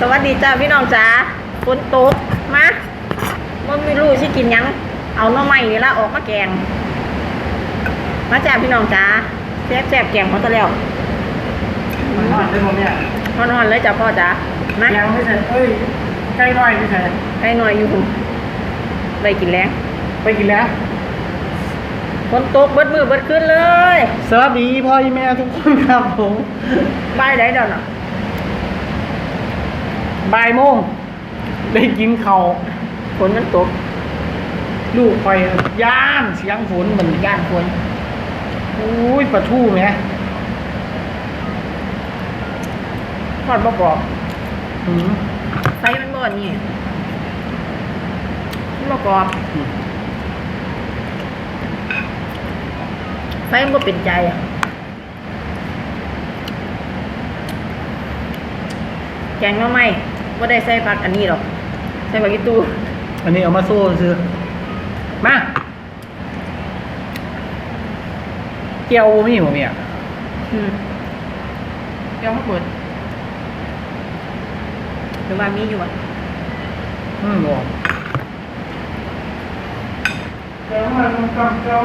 สวัสดีจ้าพี่น้องจ๋าฝนตกมามันไม่รู้สิกินหยัง เอาหน่อไม้นี่ละออกมาแกง มาจ้าพี่น้องจ๋าแซ่บแซ่บๆแกงเขาตะแล้วมันทอดได้หมดเนี่ยนอนๆเลยจ้าพ่อจ๋ามายังไม่ใช่เอ้ยใกล้น้อยไม่ใช่ให้หน่อยอยู่หุ่นไปกินแรงไปกินแล้วฝนตกเบิดมือเบิดขึ้นเลย สวัสดีพ่อแม่ทุกคนครับผมบ่ายได้เดยวน่ะ บ่ายโมงได้กินข้าวฝนมันตก ลูกไฟย่านเสียงฝนมันย่านฝนอุ้ยปลาทูไหมทอดบ่กรอบหืมไฟมันบ่อนนี่มันบ่กรอบไฟมันบ่เป็นใจอะแกงหน่อไม้ บ่ได้ใส่ผักอันนี้หรอกใส่ผักอีตูอันนี้เอามาโซ่ซื้อมาเกี๊ยวบ่มีผมเนี่ยอืมเดี๋ยวมาเปิดหรือว่ามีอยู่อะอืมบอกเกี๊ยวมันกำเกี๊ยว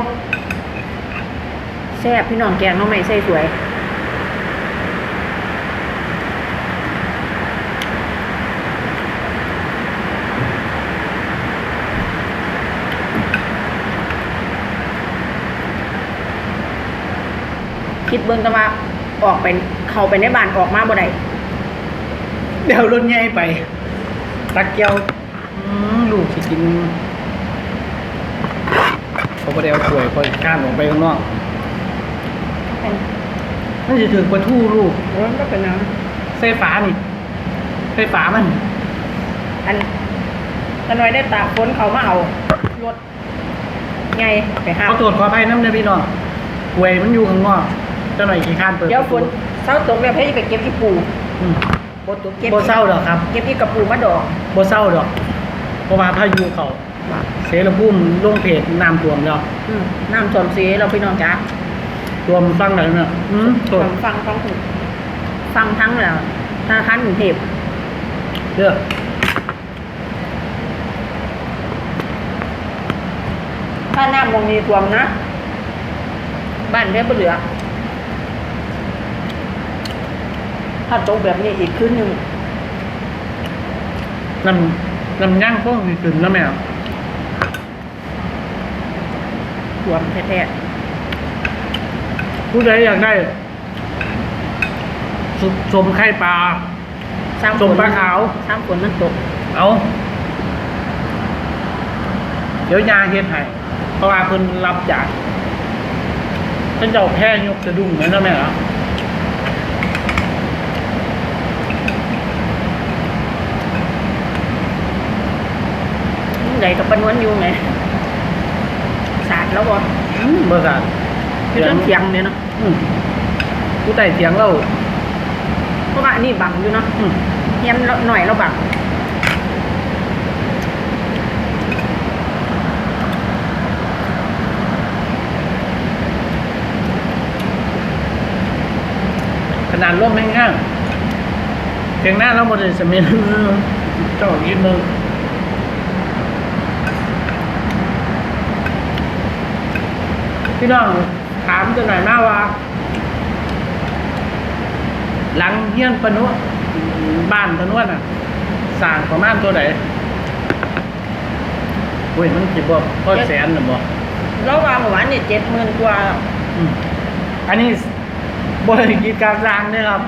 แซ่บพี่น้องแกงหน่อไม้ใส่สวย คิดเบิ่งแต่ว่าออกไปเข้าไปในบ้านออกมาบ่ได้เดี๋ยวรถใหญ่ไป ตักเกี๊ยวอืมลูกสิกินเขาก็ได้เอาถ้วยคอยข้านออกไปข้างนอกนั่นจะถือปลาทูลูกโอ้ยมันก็เป็นน้ไฟฟ้านี่ไฟฟ้ามันำอันตะน้อยได้ตากฝนเขามาเอารถไงไปห้ามเขาตรวจขออภัยน้ำเด้อพี่น้องหวยมันอยู่ข้างนอก เจ้าหน่อยขี้ข้านเปิดเดี๋ยวฝนเศร้าตกแล้วพี่ไปเก็บอีปูอืมบ่ตกเก็บบ่เศร้าดอกครับเก็บอีกระปูมาดอกบ่เศร้าดอกเพราะว่าพายุเขาเสรภูมิลงเพจน้ำท่วมแล้วอืมน้ำท่วมสีเราพี่น้องจ้ารวมฟังไหนเนี่ยอืมตรวจฟังฟังฟังฟังทั้งแล้วธนาคารกรุงเทพเด้อถ้าน้ำมองมีท่วมนะ บ้านเรียบเหลือ ถ้าตกแบบนี้อีกคืนหนึ่งน้ำน้ำย่างพวกนี้ขึ้นแล้วแม่ท่วมแท้ผู้ใดอยากได้สสมไข่ปลาๆสร้างส่งปลาขาวสร้างฝนมันตก เอาเดี๋ยวยาเฮ็ดให้เพราะว่าเพิ่นรับจากเพิ่นเจ้าแพ้ยกสะดุ้งนั่นนะแม่เหรอ ใหญ่กับปนวนอยู่ไงสาดแล้วบ่อืมบ่ซั่นคือเรื่องเถียงเนี่ยเนาะอืมผู้ใต้เถียงเราเพราะว่าอันนี้บังอยู่เนาะอืมเฮียนเราหน่อยเราบังขนาดร่มแห้งๆเพียงหน้าเราบ่ได้สมินเจ้าอีกนึง พี่น้องถามจะหน่อยมาว่า หลังเฮียนปะนุบ้านปะนวดน่ะสร้างประมาณตัวไหนเว้ยมันสิบ่พอแสนหรือบ่เราว่าเมื่อวานนี่เจ็ดหมื่นกว่าอืมอันนี้บ่ได้กิจการสร้างเด้อครับ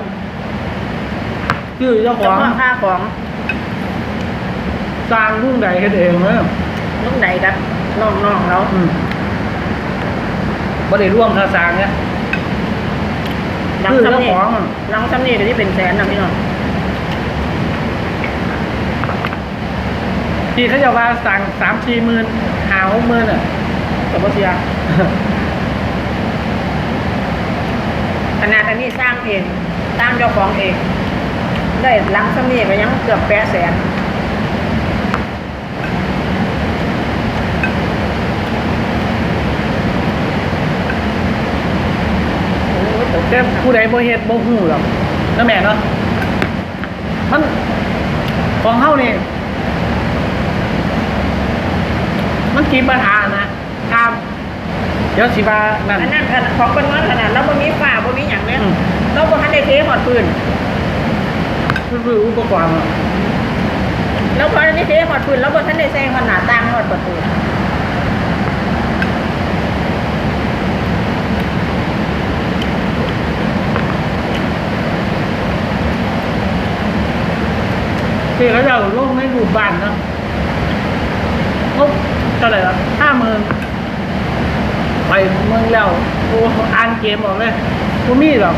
คือเจ้าขเฉองพาะค่าของสร้างรุ่งใดเฮ็ดเองเด้อลูกใดกับน้องๆเราอืม บ่ได้ร่วมค่าสร้างเนี่ยหลังคือเจ้าซ้ำนี่ของอะหลังซ้ำนี่ก็ที่เป็นแสนนะพี่น้องที่เขาจะว่าสั่งสามสี่หมื่นหาหกหมื่นอะแต่บ่เสีย ขนาดอันนี้สร้างเองสร้างเจ้าของเอง ได้หลังซ้ำนี่ก็ยังเกือบแปดแสนโอ้ยตก แต่ผู้ใดบ่เฮ็ดบ่ฮู้หรอกนะแม่เนาะมันของเฮานี่มันกี่ปัญหานะครับเดี๋ยวสิว่านั่นอันนั้นขนาดของเป็นวันขนาดเราบ่มีฝ้าบ่มีหยังเลยอืมเราบ่ทันได้เทหอดพื้นมันคืออุปกรณ์อะเราพอได้เทหอดพื้นเราบ่ทันได้ใส่หอดหน้าต่างหอดประตู ที่เขาจะเอาลงในรูบ้านนะงบเท่าไหร่ละห้าหมื่นไปเมืองแล้วโอ้อ่านเกมออกเลยกูมีหรอก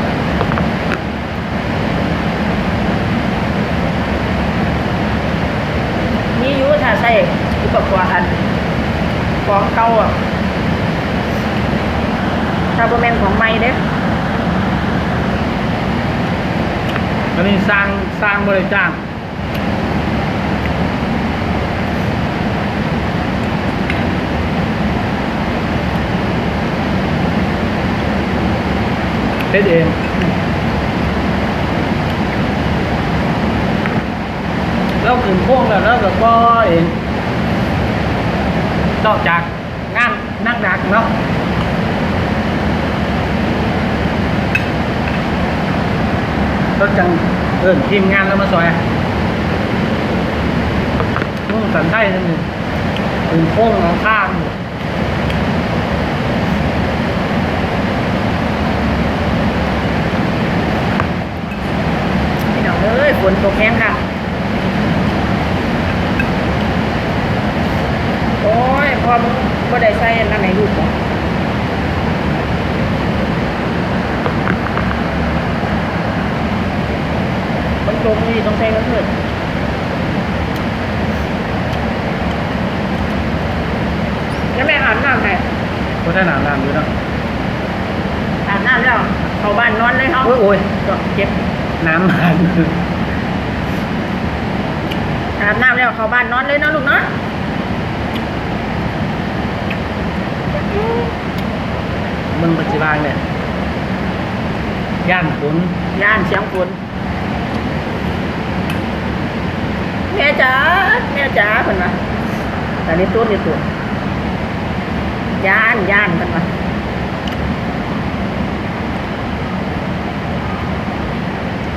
มีอยู่ถ้าใส่อุปกรณ์อันของเก่าอะถ้าบ่แม่นของใหม่เด้ออันนี้สร้างสร้างบริจาค เฮ็ดเองเราขึ้นโค้งแล้วเราก็ปล่อยเองนอกจากงานนักดักเนาะรถจังเอินทีมงานแล้วมาซอยมุ่งสันไทยนั่นเองถึงโค้งหลังข้าง พี่น้องเอ้ยฝน ตกแห้งค่ะ โอ้ยพอมึงบ่ได้ใส่อันนั้นให้ลูกบ่มันตกนี่ต้องใส่กันเถิดแล้วแม่อาบน้ำให้ก็ได้หนามน้ำอยู่เนาะอาบน้ำแล้วเข้าบ้านนอนเลยเขาโอ้ยโอ้ยก็เจ็บ น้ำมัน อาบน้ำแล้วเข้าบ้านนอนเลยเนาะลูกเนาะมึงปัจจุบันเนี่ยย่านฝนย่านเสียงฝนแม่จ๋าแม่จ๋าเพิ่นว่าแต่นี่ตัวนี่ตัวย่านย่านเพิ่นว่า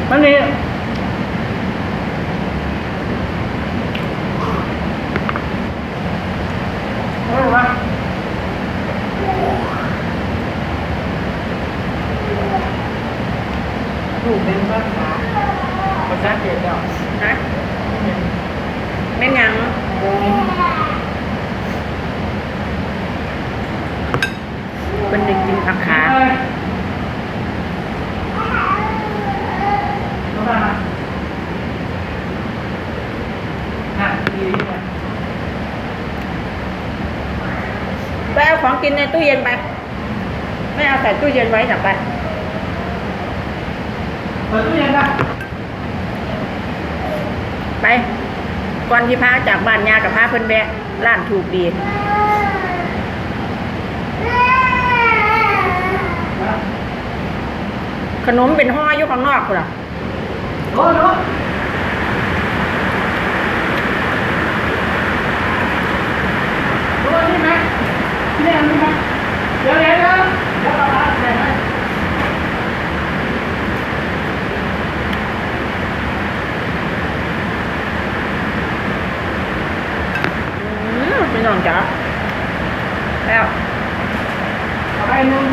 มันนี่โอ้ยวะ ลูกเป็นภาษา ภาษาเจ็ดแล้ว ฮะแม่นหยังเป็ นเด็กกินผักขาเอ้เอามาน่ะไปเอาของกินในตู้เย็นไป ไม่เอาใส่ตู้เย็นไว้จับไปเปิดตู้เย็นนะไป ก่อนที่พาจากบ้านยากับพาเพิ่นแบะร้านถูกดี ขนมเป็นห่ออยู่ข้างนอกคุณล่ะโอ้โหโอ้นี่ไหมนี่อันนี้ไหมเดี๋ยวเดี๋ยวเดี๋ยวเดี๋ยวกลับมาเดี๋ยวให้อืมพี่น้องจ๋าแล้วเอาไปหนึ่ง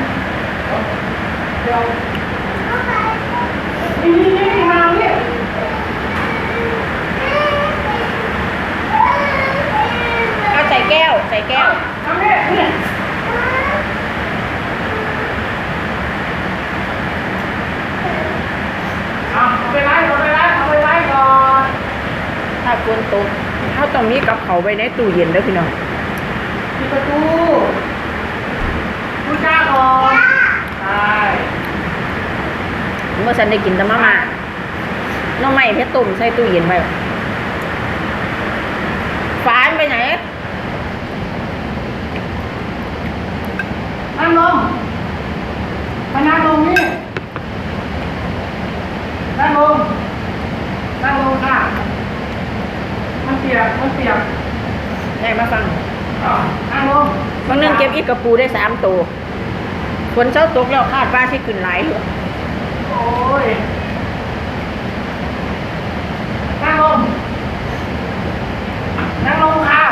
เดี๋ยวนี่นี่นี่นี่มา เนี่ยเอาใส่แก้ว ใส่แก้วมาเนี่ยเนี่ยเอาเอาไปไล่เอาไปไล่เอาไปไล่ก่อนถ้าฝนตกเขาต้องมีกับเขาวไว้ในตู้เย็นเด้อพี่น้อง ปิดประตู ฉันได้กินแต่มาม่าน้องใหม่เพชรตุ่มใส่ตู้เย็นไว้ฟ้านไปไหนนั่งลงพนักลงนี่นั่งลงนั่งลงค่ะ มันเสียก มันเสียกไหนมาฟังอ่นั่งลงบางนึงเก็บอีกกระปูได้สามตัวฝนเช้าตกแล้วคาดว่าที่ขึ้นหลายเล โอ้ยนั่งลงนั่งลงค่ะ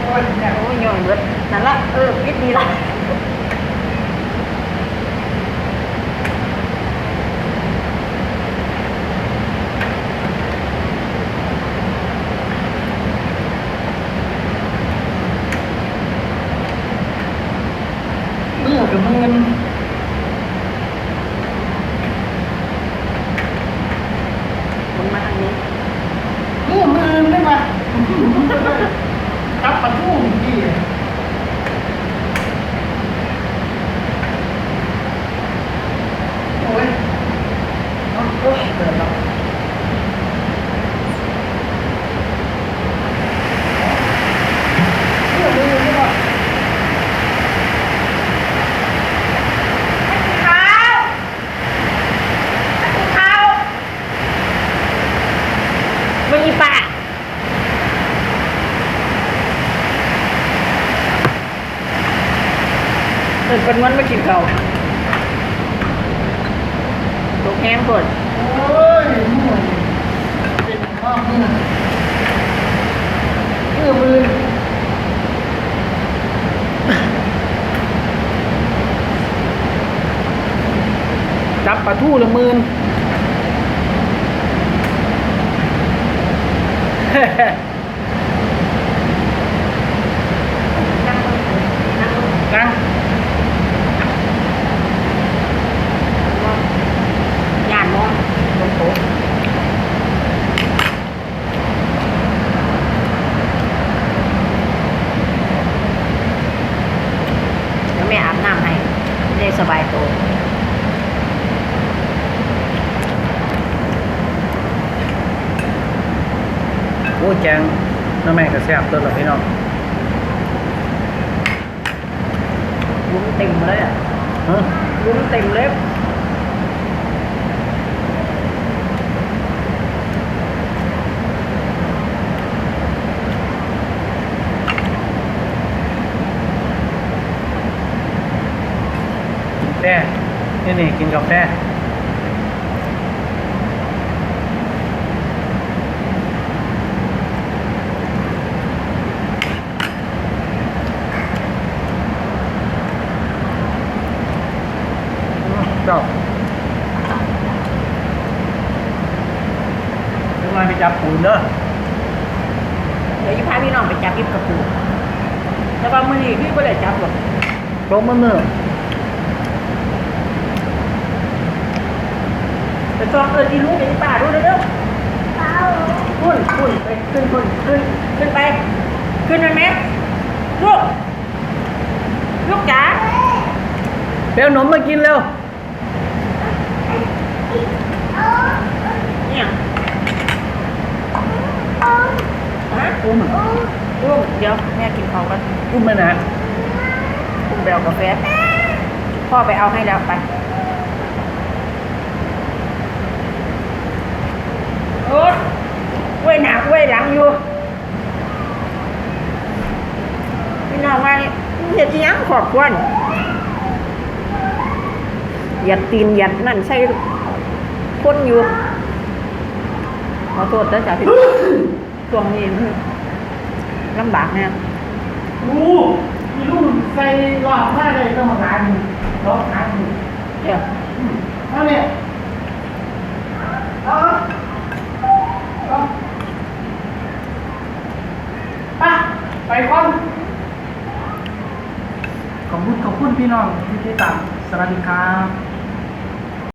โอ้ยเนี่ยโอ้ยย่อยเบิดนั่นละเออคิดดีละ มือกับมือ หมุนมาทางนี้ มือมือได้ไหมจับปะทุ่งดีโอ้ย โอ้ยเกิดแล้ว มือมือได้ไหม ข้าวข้าวมึงอีป่า เปิดเป็นวันมากินเขาวตกแห้งปวดโอ้ยมือเป็นข้อมือมือมือจับปลาทูละหมื่น นั่ง นั่ง ยานมองบนโต๊ะเดี๋ยวแม่อาบน้ำให้ได้สบายตัว โอ้ยแจงน้าแม่ก็แซ่บตัวละพี่น้องวุ้นเต็มเลยอะฮะวุ้นเต็มเลยกาแฟนี่นี่กินกาแฟ เรื่องอะไรไปจับปูนเด้อเดี๋ยวยี่พาพี่น้องไปจับยิบกระปูแต่ว่ามื่อนี้พี่ไม่ได้จับหรอกลงมาเมื่อไปจองเออที่รู้เดี๋ยวป้าดูเร็วๆขึ้นขึ้นไปขึ้นขึ้นขึ้นขึ้นไป ขึ้นไปไหมลูกลูกจ๋าเปลวหนมมากินเร็ว เนี่ย ฮะอุ้มลูกเดี๋ยวแม่กินของกันอุ้มไปไหนคุณไปเอากาแฟพ่อไปเอาให้แล้วไปโอ๊ยเว้ยหนาเว้ยหลังอยู่พี่น้องว่าเห็ดอิหยังขอบควนหยัดตีนหยัดนั่นใช่คนอยู่ขอโทษนะจ๊ะพี่ช่วงนี้ ลำบากเนี่ยกูมีลูกใส่หลอดมากเลยต้องมาทานหลอดทานเดี๋ยวเอาเนี่ยเอาเอาไปไปก่อนขอบคุณขอบคุณพี่น้องที่ติดตามสวัสดีครับ